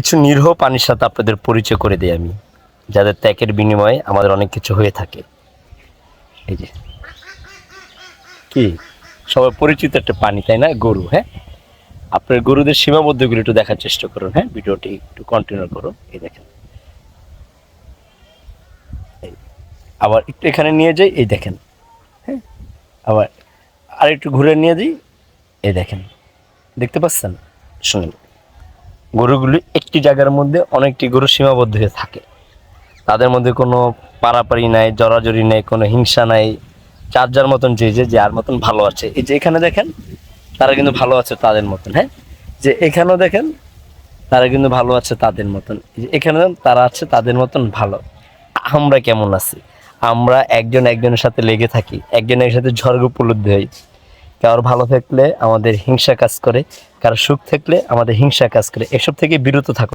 কিছু নিরীহ পানির সাথে আপনাদের পরিচয় করে দিই আমি, যাদের ত্যাগের বিনিময়ে আমাদের অনেক কিছু হয়ে থাকে। এই যে। কি? সবার পরিচিত একটা পানি তাই না? গরু হ্যাঁ? আপনার গরুদের সীমাবদ্ধগুলো একটু দেখার চেষ্টা করুন হ্যাঁ? ভিডিওটি একটু কন্টিনিউ করুন, এই দেখেন। আবার একটু এখানে নিয়ে যাই, এই দেখেন হ্যাঁ? আবার আর একটু ঘুরে নিয়ে যাই, এই দেখেন। দেখতে পাচ্ছেন? শুনুন। গরুগুলি একটি জায়গার মধ্যে অনেকটি গরু সীমাবদ্ধ হয়ে থাকে। তাদের মধ্যে কোনো পারাপারি নাই জড়াজড়ি নাই, কোনো হিংসা নাই, যার যার মতন যে যে, যার মতন ভালো আছে। এই যে এখানে দেখেন, তারা কিন্তু ভালো আছে তাদের মতন হ্যাঁ? যে এখানেও দেখেন, তারা কিন্তু ভালো আছে তাদের মতন। এখানে তারা আছে তাদের মতন ভালো। আমরা কেমন আছি? আমরা একজন একজনের সাথে লেগে থাকি একজন একজনের সাথে ঝড় উপলব্ধি হই কারোর ভালো থাকলে আমাদের হিংসা কাজ করে কারও সুখ থাকলে আমাদের হিংসা কাজ করে। এসব থেকে বিরত থাকুন।